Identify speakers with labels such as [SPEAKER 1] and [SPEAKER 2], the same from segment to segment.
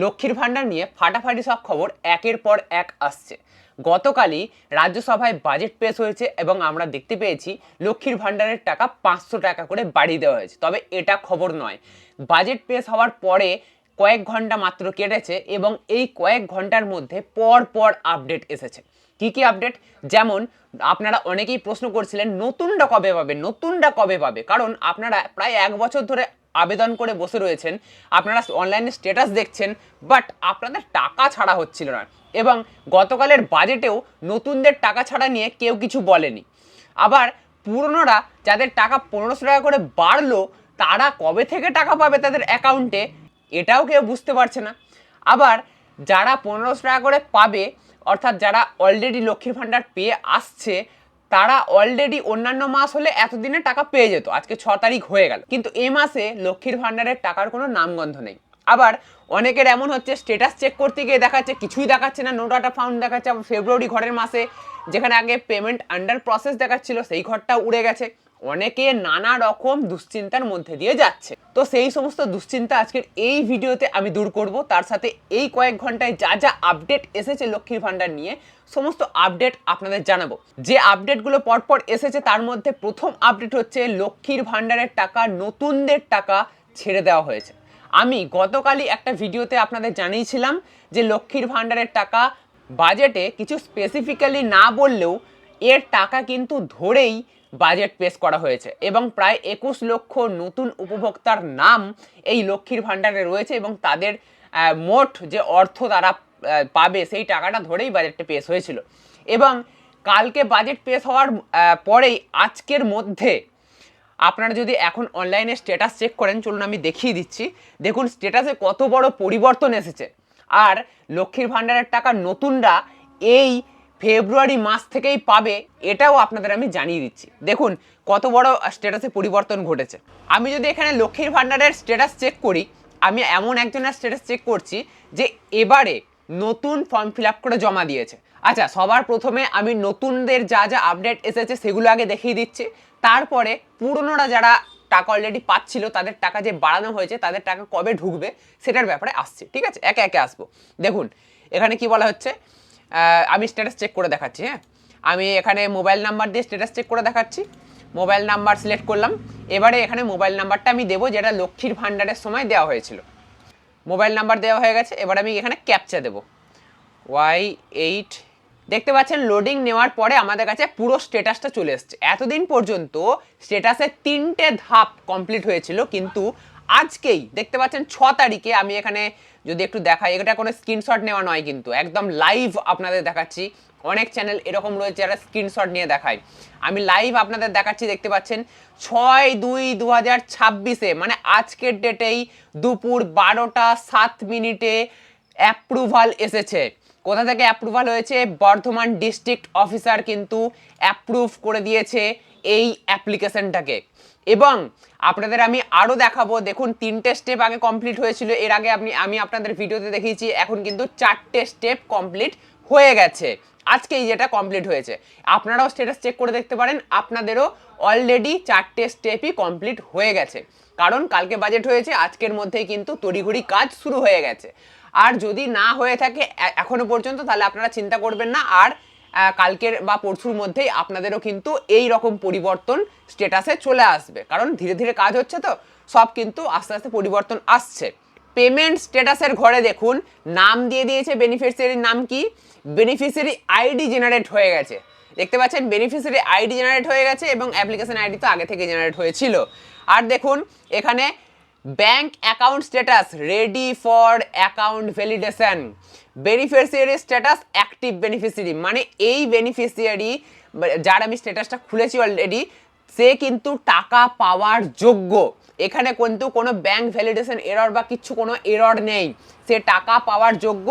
[SPEAKER 1] লক্ষ্মীর ভাণ্ডার নিয়ে ফাটাফাটি সব খবর একের পর এক আসছে। গতকালই রাজ্যসভায় বাজেট পেশ হয়েছে এবং আমরা দেখতে পেয়েছি লক্ষ্মীর ভাণ্ডারের টাকা পাঁচশো টাকা করে বাড়িয়ে দেওয়া হয়েছে। তবে এটা খবর নয়। বাজেট পেশ হওয়ার পরে কয়েক ঘণ্টা মাত্র কেটেছে এবং এই কয়েক ঘণ্টার মধ্যে পর পর আপডেট এসেছে। কি কি আপডেট যেমন আপনারা অনেকেই প্রশ্ন করছিলেন, নতুনটা কবে পাবে? নতুনটা কবে পাবে? কারণ আপনারা প্রায় এক বছর ধরে আবেদন করে বসে রয়েছেন। আপনারা অনলাইনে স্ট্যাটাস দেখছেন বাট আপনাদের টাকা ছাড়া হচ্ছিল না। এবং গতকালের বাজেটেও নতুনদের টাকা ছাড়া নিয়ে কেউ কিছু বলেনি। আবার পুরনোরা যাদের টাকা পনেরোশো টাকা করে বাড়লো, তারা কবে থেকে টাকা পাবে তাদের অ্যাকাউন্টে এটাও কেউ বুঝতে পারছে না। আবার যারা পনেরোশো টাকা করে পাবে, অর্থাৎ যারা অলরেডি লক্ষ্মীর ভাণ্ডার পেয়ে আসছে তারা অলরেডি অন্যান্য মাস হলে এতদিনে টাকা পেয়ে যেত। আজকে ছ তারিখ হয়ে গেল। কিন্তু এ মাসে লক্ষ্মীর ভাণ্ডারের টাকার কোনো নামগন্ধ নেই। আবার অনেকের এমন হচ্ছে স্টেটাস চেক করতে গিয়ে দেখাচ্ছে কিছুই দেখাচ্ছে না। নো ডাটা ফাউন্ড দেখাচ্ছে। ফেব্রুয়ারি ঘরের মাসে যেখানে আগে পেমেন্ট আন্ডার প্রসেস দেখাচ্ছিল, সেই ঘরটা উড়ে গেছে। অনেকে নানা রকম দুশ্চিন্তার মধ্যে দিয়ে যাচ্ছে। তো সেই সমস্ত দুশ্চিন্তা আজকের এই ভিডিওতে আমি দূর করব। তার সাথে এই কয়েক ঘন্টায় যা যা আপডেট এসেছে লক্ষ্মীর ভাণ্ডার নিয়ে, সমস্ত আপডেট আপনাদের জানাব। যে আপডেটগুলো পরপর এসেছে, তার মধ্যে প্রথম আপডেট হচ্ছে লক্ষ্মীর ভাণ্ডারের টাকা, নতুনদের টাকা ছেড়ে দেওয়া হয়েছে। আমি গতকালই একটা ভিডিওতে আপনাদের জানিয়েছিলাম যে লক্ষ্মীর ভাণ্ডারের টাকা বাজেটে কিছু স্পেসিফিক্যালি না বললেও এর টাকা কিন্তু ধরেই বাজেট পেশ করা হয়েছে এবং প্রায় একুশ লক্ষ নতুন উপভোক্তার নাম এই লক্ষ্মীর ভাণ্ডারে রয়েছে এবং তাদের মোট যে অর্থ তারা পাবে সেই টাকাটা ধরেই বাজেটটা পেশ হয়েছিল। এবং কালকে বাজেট পেশ হওয়ার পরেই আজকের মধ্যে আপনারা যদি এখন অনলাইনে স্ট্যাটাস চেক করেন, চলুন আমি দেখিয়ে দিচ্ছি। দেখুন, স্ট্যাটাসে কত বড় পরিবর্তন এসেছে। আর লক্ষ্মীর ভাণ্ডারের টাকা নতুনরা এই ফেব্রুয়ারি মাস থেকেই পাবে, এটাও আপনাদের আমি জানিয়ে দিচ্ছি। দেখুন, কত বড় স্ট্যাটাসে পরিবর্তন ঘটেছে। আমি যদি এখানে লক্ষ্মীর ভাণ্ডারের স্ট্যাটাস চেক করি, আমি এমন একজনের স্ট্যাটাস চেক করছি যে এবারে নতুন ফর্ম ফিল আপ করে জমা দিয়েছে। আচ্ছা সবার প্রথমে আমি নতুনদের যা যা আপডেট এসেছে সেগুলো আগে দেখিয়ে দিচ্ছি। তারপরে পুরনোরা যারা টাকা অলরেডি পাচ্ছিল, তাদের টাকা যে বাড়ানো হয়েছে, তাদের টাকা কবে ঢুকবে, সেটার ব্যাপারে আসছে, ঠিক আছে? একে একে আসব। দেখুন, এখানে কি বলা হচ্ছে? আমি স্ট্যাটাস চেক করে দেখাচ্ছি হ্যাঁ? আমি এখানে মোবাইল নাম্বার দিয়ে স্ট্যাটাস চেক করে দেখাচ্ছি। মোবাইল নাম্বার সিলেক্ট করলাম। এবারে এখানে মোবাইল নাম্বারটা আমি দেবো, যেটা লক্ষ্মীর ভাণ্ডারের সময় দেওয়া হয়েছিল। মোবাইল নাম্বার দেওয়া হয়ে গেছে, এবার আমি এখানে ক্যাপচা দেবো। ওয়াই এইট দেখতে পাচ্ছেন লোডিং নেওয়ার পরে আমাদের কাছে পুরো স্টেটাসটা চলে এসছে। এতদিন পর্যন্ত স্টেটাসের তিনটে ধাপ কমপ্লিট হয়েছিল, কিন্তু আজকেই দেখতে পাচ্ছেন ছ তারিখে আমি এখানে যদি একটু দেখাই, এটা কোনো স্ক্রিনশট নেওয়া নয় কিন্তু, একদম লাইভ আপনাদের দেখাচ্ছি। অনেক চ্যানেল এরকম রয়েছে যারা স্ক্রিনশট নিয়ে দেখায়। আমি লাইভ আপনাদের দেখাচ্ছি, দেখতে পাচ্ছেন ছয় দুই দু হাজার ছাব্বিশে মানে আজকের ডেটেই দুপুর বারোটা সাত মিনিটে অ্যাপ্রুভাল এসেছে। কোথা থেকে অ্যাপ্রুভাল হয়েছে? বর্ধমান ডিস্ট্রিক্ট অফিসার কিন্তু অ্যাপ্রুভ করে দিয়েছে এই অ্যাপ্লিকেশনটাকে এবং আপনাদের আমি আরও দেখাবো, দেখুন, তিনটে স্টেপ আগে কমপ্লিট হয়েছিল। এর আগে আপনি, আমি আপনাদের ভিডিওতে দেখিয়েছি, এখন কিন্তু চারটে স্টেপ কমপ্লিট হয়ে গেছে। আজকে এই যেটা কমপ্লিট হয়েছে। আপনারাও স্টেটাস চেক করে দেখতে পারেন, আপনাদেরও অলরেডি চারটে স্টেপই কমপ্লিট হয়ে গেছে। কারণ কালকে বাজেট হয়েছে, আজকের মধ্যেই কিন্তু তড়িঘড়ি কাজ শুরু হয়ে গেছে। আর যদি না হয়ে থাকে এখনও পর্যন্ত, তাহলে আপনারা চিন্তা করবেন না। আর কালকের বা পরশুর মধ্যেই আপনাদেরও কিন্তু এই রকম পরিবর্তন স্টেটাসে চলে আসবে। কারণ ধীরে ধীরে কাজ হচ্ছে তো, সব কিন্তু আস্তে আস্তে পরিবর্তন আসছে। পেমেন্ট স্ট্যাটাসের ঘরে দেখুন, নাম দিয়ে দিয়েছে বেনিফিশিয়ারির নাম কি? বেনিফিশিয়ারি আইডি জেনারেট হয়ে গেছে। দেখতে পাচ্ছেন বেনিফিশিয়ারি আইডি জেনারেট হয়ে গেছে এবং অ্যাপ্লিকেশন আইডি তো আগে থেকে জেনারেট হয়েছিল। আর দেখুন, এখানে bank account status ready for account validation beneficiary status active beneficiary মানে এই বেনিফিশিয়ারি যার আমি স্ট্যাটাসটা খুলেছি অলরেডি সে কিন্তু টাকা পাওয়ার যোগ্য। এখানে কিন্তু কোনো ব্যাংক ভ্যালিডেশন এরর বা কিছু কোনো এরর নেই। সে টাকা পাওয়ার যোগ্য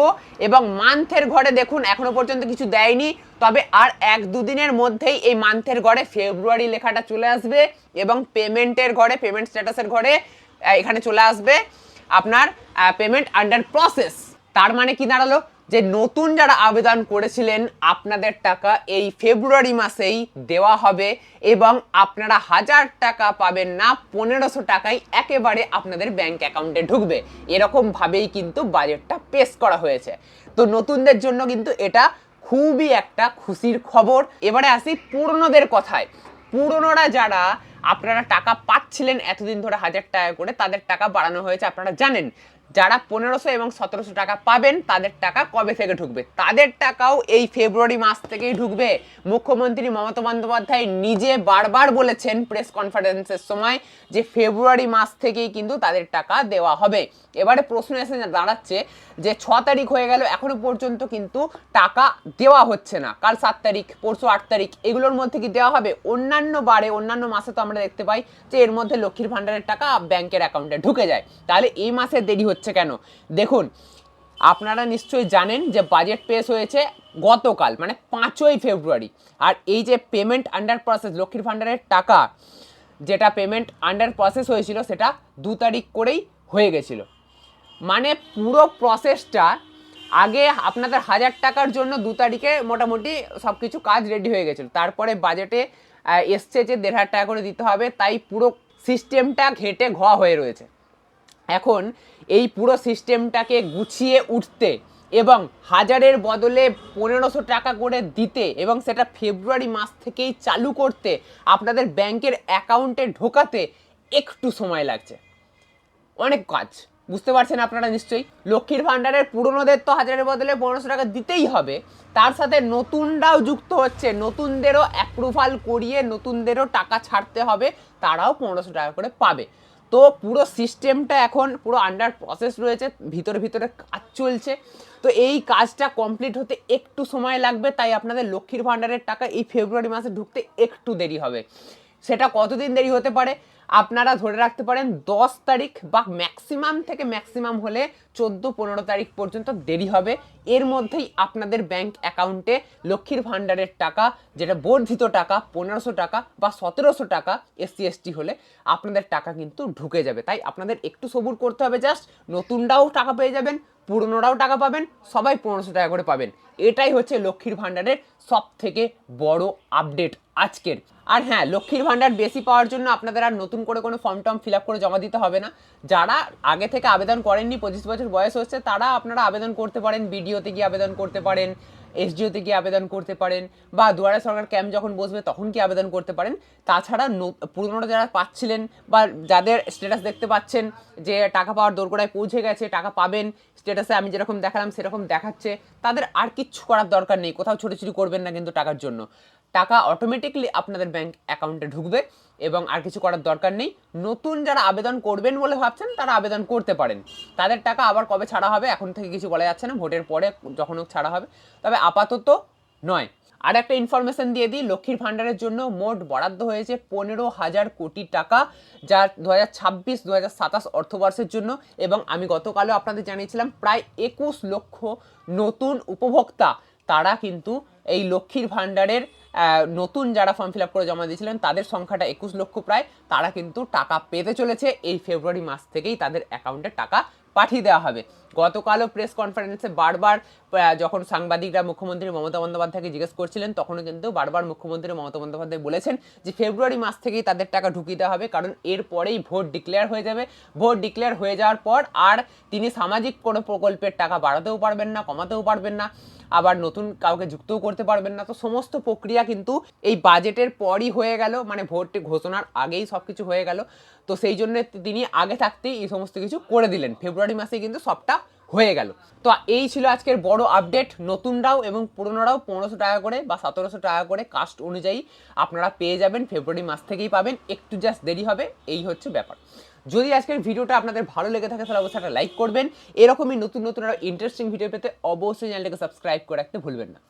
[SPEAKER 1] এবং মান্থের ঘরে দেখুন, এখনও পর্যন্ত কিছু দেয়নি। তবে আর এক দুদিনের মধ্যেই এই মান্থের ঘরে ফেব্রুয়ারি লেখাটা চলে আসবে এবং পেমেন্টের ঘরে পেমেন্ট স্ট্যাটাসের ঘরে এখানে চলে আসবে আপনার পেমেন্ট আন্ডার প্রসেস তার মানে কি দাঁড়াল? যে নতুন যারা আবেদন করেছিলেন, আপনাদের টাকা এই ফেব্রুয়ারি মাসেই দেওয়া হবে এবং আপনারা হাজার টাকা পাবেন না, পনেরোশো টাকাই একেবারে আপনাদের ব্যাংক অ্যাকাউন্টে ঢুকবে। এরকম ভাবেই কিন্তু বাজেটটা পেশ করা হয়েছে। তো নতুনদের জন্য কিন্তু এটা খুবই একটা খুশির খবর। এবারে আসি পুরনোদের কথায়। পুরনোরা যারা আপনারা টাকা পাচ্ছিলেন এতদিন ধরে হাজার টাকা করে তাদের টাকা বাড়ানো হয়েছে আপনারা জানেন। যারা পনেরোশো এবং সতেরোশো টাকা পাবেন, তাদের টাকা কবে থেকে ঢুকবে? তাদের টাকাও এই ফেব্রুয়ারি মাস থেকেই ঢুকবে। মুখ্যমন্ত্রী মমতা বন্দ্যোপাধ্যায় নিজে বারবার বলেছেন প্রেস কনফারেন্সের সময় যে ফেব্রুয়ারি মাস থেকেই কিন্তু তাদের টাকা দেওয়া হবে। এবারে প্রশ্ন এসে দাঁড়াচ্ছে যে ছ তারিখ হয়ে গেল, এখনও পর্যন্ত কিন্তু টাকা দেওয়া হচ্ছে না। কাল সাত তারিখ, পরশু আট তারিখ, এগুলোর মধ্যে কি দেওয়া হবে? অন্যান্য বারে, অন্যান্য মাসে তো আমরা দেখতে পাই যে এর মধ্যে লক্ষ্মীর ভাণ্ডারের টাকা ব্যাংকের অ্যাকাউন্টে ঢুকে যায়। তাহলে এই মাসে দেরি হচ্ছে কেন? দেখুন, আপনারা নিশ্চয়ই জানেন যে বাজেট পেশ হয়েছে গতকাল মানে পাঁচই ফেব্রুয়ারি। আর এই যে পেমেন্ট আন্ডার প্রসেস লক্ষ্মীর ভাণ্ডারের টাকা, যেটা পেমেন্ট আন্ডার প্রসেস হয়েছিল, সেটা দু তারিখ করেই হয়ে গেছিল। মানে পুরো প্রসেসটা আগে আপনাদের হাজার টাকার জন্য দু তারিখে মোটামুটি সব কিছু কাজ রেডি হয়ে গেছিল। তারপরে বাজেটে এসছে যে দেড় হাজার টাকা করে দিতে হবে, তাই পুরো সিস্টেমটা ঘেটে ঘোয়া হয়ে রয়েছে। এখন এই পুরো সিস্টেমটাকে গুছিয়ে উঠতে এবং হাজারের বদলে পনেরোশো টাকা করে দিতে এবং সেটা ফেব্রুয়ারি মাস থেকেই চালু করতে আপনাদের ব্যাংকের অ্যাকাউন্টে ঢোকাতে একটু সময় লাগছে। অনেক কাজ, বুঝতে পারছেন আপনারা নিশ্চয়ই? লক্ষ্মীর ভাণ্ডারের পুরনোদের তো হাজারের বদলে পনেরোশো টাকা দিতেই হবে। তার সাথে নতুনরাও যুক্ত হচ্ছে, নতুনদেরও অ্যাপ্রুভাল করিয়ে নতুনদেরও টাকা ছাড়তে হবে, তারাও পনেরোশো টাকা করে পাবে। তো পুরো সিস্টেমটা এখন পুরো আন্ডার প্রসেস রয়েছে, ভিতরে ভিতরে কাজ চলছে। তো এই কাজটা কমপ্লিট হতে একটু সময় লাগবে, তাই আপনাদের লক্ষ্মীর ভাণ্ডারের টাকা এই ফেব্রুয়ারি মাসে ঢুকতে একটু দেরি হবে। সেটা কতদিন দেরি হতে পারে? আপনারা ধরে রাখতে পারেন দশ তারিখ বা ম্যাক্সিমাম থেকে ম্যাক্সিমাম হলে চোদ্দ, পনেরো তারিখ পর্যন্ত দেরি হবে। এর মধ্যেই আপনাদের ব্যাংক অ্যাকাউন্টে লক্ষ্মীর ভাণ্ডারের টাকা, যেটা বর্ধিত টাকা, পনেরোশো টাকা বা সতেরোশো টাকা এসসি এসটি হলে আপনাদের টাকা কিন্তু ঢুকে যাবে। তাই আপনাদের একটু সবুর করতে হবে জাস্ট নতুনটাও টাকা পেয়ে যাবেন পুরনোরাও টাকা পাবেন, সবাই পনেরোশো টাকা করে পাবেন। এটাই হচ্ছে লক্ষ্মীর ভাণ্ডারের সব থেকে বড় আপডেট আজকের। আর হ্যাঁ লক্ষ্মীর ভাণ্ডার বেশি পাওয়ার জন্য আপনাদের আর নতুন করে কোনো ফর্ম টর্ম ফিল আপ করে জমা দিতে হবে না। যারা আগে থেকে আবেদন করেননি, পঁচিশ বছর বয়স হচ্ছে, তারা আপনারা আবেদন করতে পারেন বিডিওতে গিয়ে আবেদন করতে পারেন। এসডিওতে গিয়ে আবেদন করতে পারেন বা দুয়ারে সরকার ক্যাম্প যখন বসবে তখন কি আবেদন করতে পারেন। তাছাড়া পুরনোরা যারা পাচ্ছিলেন বা যাদের স্ট্যাটাস দেখতে পাচ্ছেন যে টাকা পাওয়ার দোরগোড়ায় পৌঁছে গেছে, টাকা পাবেন স্ট্যাটাসে আমি যেরকম দেখালাম সেরকম দেখাচ্ছে, তাদের আর কিচ্ছু করার দরকার নেই। কোথাও ছোটোছুটি করবেন না কিন্তু টাকার জন্য। টাকা অটোমেটিকলি আপনাদের ব্যাংক অ্যাকাউন্টে ঢুকবে এবং আর কিছু করার দরকার নেই। নতুন যারা আবেদন করবেন বলে ভাবছেন, তারা আবেদন করতে পারেন। তাদের টাকা আবার কবে ছাড়া হবে, এখন থেকে কিছু বলা যাচ্ছে না, ভোটের পরে যখন হোক ছাড়া হবে। তবে আপাতত নয়। আর একটা ইনফরমেশন দিয়ে দিই, লক্ষ্মীর ভাণ্ডারের জন্য মোট বরাদ্দ হয়েছে পনেরো হাজার কোটি টাকা যা দু হাজার ছাব্বিশ, দু হাজার সাতাশ অর্থবর্ষের জন্য এবং আমি গতকালও আপনাদের জানিয়েছিলাম, প্রায় একুশ লক্ষ নতুন উপভোক্তা। তারা কিন্তু এই লক্ষ্মীর ভাণ্ডারের নতুন যারা ফর্ম ফিল আপ করে জমা দিয়েছিলেন, তাদের সংখ্যাটা একুশ লক্ষ প্রায়, তারা কিন্তু টাকা পেতে চলেছে। এই ফেব্রুয়ারি মাস থেকেই তাদের অ্যাকাউন্টে টাকা পাঠিয়ে দেওয়া হবে। গতকালও প্রেস কনফারেন্সে বারবার যখন সাংবাদিকরা মুখ্যমন্ত্রী মমতা বন্দ্যোপাধ্যায়কে জিজ্ঞেস করছিলেন, তখনও কিন্তু বারবার মুখ্যমন্ত্রী মমতা বন্দ্যোপাধ্যায় বলেছেন যে, ফেব্রুয়ারি মাস থেকেই তাদের টাকা ঢুকিয়ে দেওয়া হবে, কারণ এরপরেই ভোট ডিক্লেয়ার হয়ে যাবে। ভোট ডিক্লেয়ার হয়ে যাওয়ার পর আর তিনি সামাজিক কোনো প্রকল্পের টাকা বাড়াতেও পারবেন না, কমাতেও পারবেন না, আবার নতুন কাউকে যুক্তও করতে পারবেন না। তো সমস্ত প্রক্রিয়া কিন্তু এই বাজেটের পরই হয়ে গেল মানে ভোট ঘোষণার আগেই সব কিছু হয়ে গেল। তো সেই জন্য তিনি আগে থাকতেই এই সমস্ত কিছু করে দিলেন। ফেব্রুয়ারি মাসে কিন্তু সবটা হয়ে গেল। তো এই ছিল আজকের বড় আপডেট নতুনরাও এবং পুরনোরাও পনেরোশো টাকা করে বা সতেরোশো টাকা করে কাস্ট অনুযায়ী আপনারা পেয়ে যাবেন। ফেব্রুয়ারি মাস থেকেই পাবেন। একটু জাস্ট দেরি হবে, এই হচ্ছে ব্যাপার। যদি আজকের ভিডিওটা আপনাদের ভালো লেগে থাকে, তাহলে অবশ্যই একটা লাইক করবেন। এরকমই নতুন নতুন আরও ইন্টারেস্টিং ভিডিও পেতে অবশ্যই চ্যানেলটাকে সাবস্ক্রাইব করে রাখতে ভুলবেন না।